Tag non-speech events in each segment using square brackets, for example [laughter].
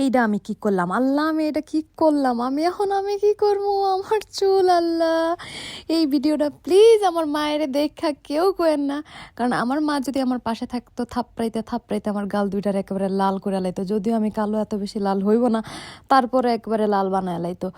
এইটা আমি কি করলাম? আল্লাহ, আমি এটা কি করলাম? আমি এখন আমি কি করব? আমার চুল, আল্লাহ। এই ভিডিওটা প্লিজ আমার মায়ের দেখা কেউ করেন না। কারণ আমার মা যদি আমার পাশে থাকতো, থাপড়াইতে থাপড়াইতে আমার গাল দুইটার একেবারে লাল করে লাইতো। যদিও আমি কালো এত বেশি লাল হইব না, তারপরে একেবারে লাল বানায় লাইতো।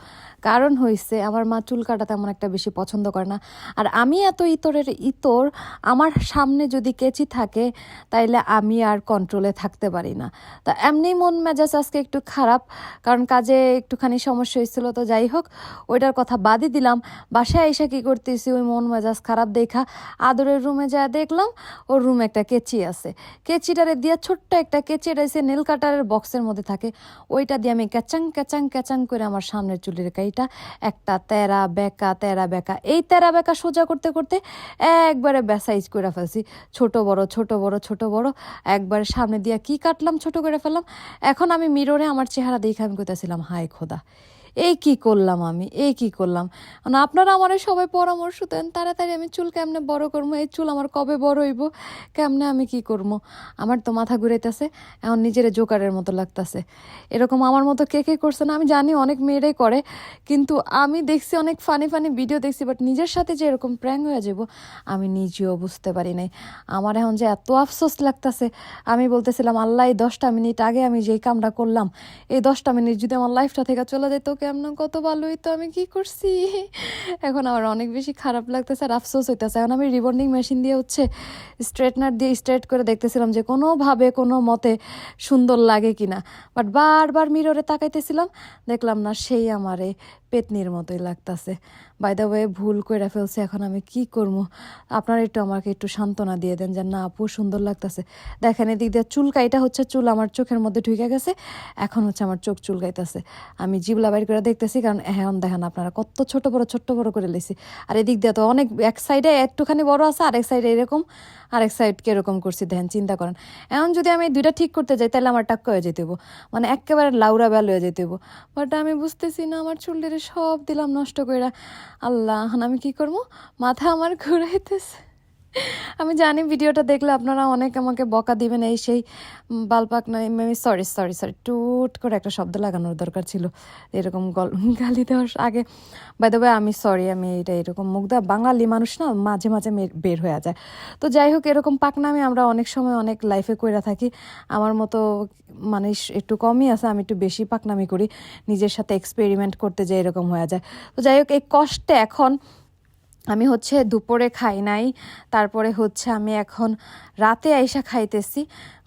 কারণ হইছে, আমার মা চুল কাটা তেমন একটা বেশি পছন্দ করে না। আর আমি এত ইতরের ইতর, আমার সামনে যদি কেচি থাকে, তাইলে আমি আর কন্ট্রোলে থাকতে পারি না। তা এমনি মন মেজাজ আজকে একটু খারাপ, কারণ কাজে একটুখানি সমস্যা হয়েছিল, তো যাই হোক, ওইটার কথা বাদই দিলাম। বাসায় এসে কি করতেছি? ওই মন মেজাজ খারাপ দেখা, আদরের রুমে যা দেখলাম, ওর রুমে একটা কেচি আছে। কেচিটারে দিয়ে ছোট্ট একটা কেচি, এটা এসে নীল কাটারের বক্সের মধ্যে থাকে। ওইটা দিয়ে আমি ক্যাচাং ক্যাচাং ক্যাচাং করে আমার সামনের চুলের কাইটা, একটা তেরা বেকা তেরা বেকা, এই তেরা বেকা সোজা করতে করতে একবারে ব্যাসাইজ করে ফেলছি। ছোট বড় ছোট বড় ছোট বড়, একবারে সামনে দিয়ে কি কাটলাম, ছোট করে ফেললাম। এখন আমি মিররে আমার চেহারা দেখে আমি কইতেছিলাম হায় খোদা। এই কি করলাম আমি? এই কি করলাম? মানে আপনারা আমার সবাই পরামর্শ দেন, তাড়াতাড়ি আমি চুল কেমনে বড় করব? এই চুল আমার কবে বড় হইব? কেমনে আমি কি করব? আমার তো মাথা ঘুরাইতেছে, এখন নিজের জোকারের মতো লাগতেছে। এরকম আমার মতো কে কে করছে না, আমি জানি অনেক মেয়েরাই করে, কিন্তু আমি দেখছি অনেক ফানি ফানি ভিডিও দেখছি বাট নিজের সাথে যে এরকম প্র্যাঙ্ক হয়ে যাব আমি নিজেও বুঝতে পারি নাই। আমার এখন যে এত আফসোস লাগতেছে, আমি বলতেছিলাম, আল্লাহ, এই দশটা মিনিট আগে আমি যেই কামটা করলাম, এই দশটা মিনিট যদি আমার লাইফটা থেকে চলে যেত কেমন কত ভালোই তো আমি কি করছি? এখন আমার অনেক বেশি খারাপ লাগতেছে আর আফসোস হইতেছে। এখন আমি রিবন্ডিং মেশিন দিয়ে হচ্ছে স্ট্রেটনার দিয়ে স্ট্রেট করে দেখতেছিলাম যে কোনোভাবে কোনো মতে সুন্দর লাগে কিনা। বাট বারবার মিররে তাকাইতেছিলাম, দেখলাম না সেই আমারে পেতনির মতোই লাগতাছে। বাই দ্য ওয়ে ভুল করে ফেলছে, এখন আমি কি করব আপনারা একটু আমাকে একটু সান্ত্বনা দিয়ে দেন যে, না আপু, সুন্দর লাগতাছে। দেখেন, এদিক দিয়ে চুলকাইটা হচ্ছে, চুল আমার চোখের মধ্যে ঢুকে গেছে, এখন হচ্ছে আমার চোখ চুলকাইতেছে। আমি জিবলা বাইর করে দেখতেছি, কারণ এখন দেখেন আপনারা কত ছোট বড়, ছোট্ট বড় করে লেছি। আর এদিক দিয়ে তো অনেক, এক সাইডে একটুখানি বড় আছে, আরেক সাইডে এরকম, আরেক সাইড কীরকম করছি, দেখেন, চিন্তা করেন। এখন যদি আমি দুইটা ঠিক করতে যাই, তাহলে আমার টাক্কা হয়ে যেতে মানে একেবারে লাউরা বেল হয়ে যেতে বাট আমি বুঝতেছি না, আমার চুলটারে সব দিলাম নষ্ট করে আল্লাহ আমি কি করব? মাথা আমার ঘুরাইতেছে। আমি জানি ভিডিওটা দেখলে আপনারা অনেক আমাকে বকা দিবেন, এই সেই বালপাক নয় সরি সরি সরি টুট করে একটা শব্দ লাগানোর দরকার ছিল, এরকম গল, [laughs] গালি দেওয়ার আগে। বাই দ্য আমি সরি আমি এটা এরকম মুগ্ধা, বাঙালি মানুষ না, মাঝে মাঝে বের হয়ে যায়। তো যাই হোক, এরকম পাকনামি আমরা অনেক সময় অনেক লাইফে কইরা থাকি। আমার মতো মানে একটু কমই আছে, আমি একটু বেশি পাকনামি করি, নিজের সাথে এক্সপেরিমেন্ট করতে যাই এরকম হয়ে যায়। তো যাই হোক, এই কষ্টে এখন আমি হচ্ছে দুপুরে খাই নাই, তারপরে হচ্ছে আমি এখন রাতে আইসা খাইতেছি।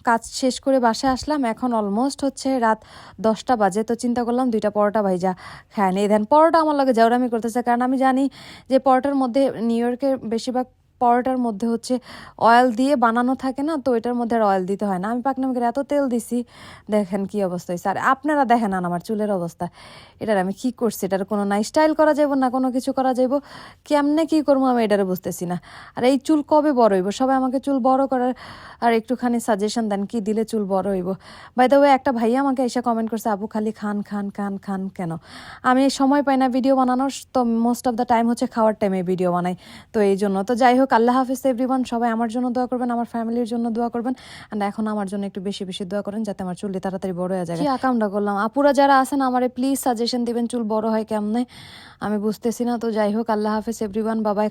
কাজ শেষ করে বাসায় আসলাম, এখন অলমোস্ট হচ্ছে রাত দশটা বাজে, তো চিন্তা করলাম দুইটা পরোটা ভাইজা খায় নেই। দেন পরোটা আমার লাগে জাউরামি করতেছে, কারণ আমি জানি যে পরোটার মধ্যে নিউ ইয়র্কের বেশিরভাগ পরোটার মধ্যে হচ্ছে অয়েল দিয়ে বানানো থাকে না, তো এটার মধ্যে আর অয়েল দিতে হয় না। আমি পাকনামিকে এত তেল দিছি, দেখেন কি অবস্থা হয়েছে আর আপনারা দেখেন না আমার চুলের অবস্থা। এটার আমি কি করছি? এটার কোনো না স্টাইল করা যাইব, না কোনো কিছু করা যাইব? কেমনে কি করব আমি এটারে বুঝতেছি না। আর এই চুল কবে বড় হইব? সবাই আমাকে চুল বড় করার আর একটুখানি সাজেশন দেন, কি দিলে চুল বড় হইব? বাই দ্য ওয়ে একটা ভাইয়া আমাকে এসে কমেন্ট করছে, আপু, খালি খান খান খান খান কেন? আমি সময় পাই না ভিডিও বানানোর, তো মোস্ট অফ দ্য টাইম হচ্ছে খাওয়ার টাইমে ভিডিও বানাই, তো এই জন্য। তো যাই হোক আল্লাহ হাফিজ এভরিওয়ান সবাই আমার জন্য দোয়া করবেন আমার ফ্যামিলির জন্য দোয়া করবেন। অ্যান্ড এখন আমার জন্য একটু বেশি বেশি দোয়া করেন যাতে আমার চুলটি তাড়াতাড়ি বড় হয়ে যায়। কি আকামটা করলাম? আপুরা যারা আছেন আমারে প্লিজ সাজেশন দিবেন চুল বড় হয় কেমনে? আমি বুঝতেছি না তো যাই হোক আল্লাহ হাফিজ এভরিওয়ান বাবাই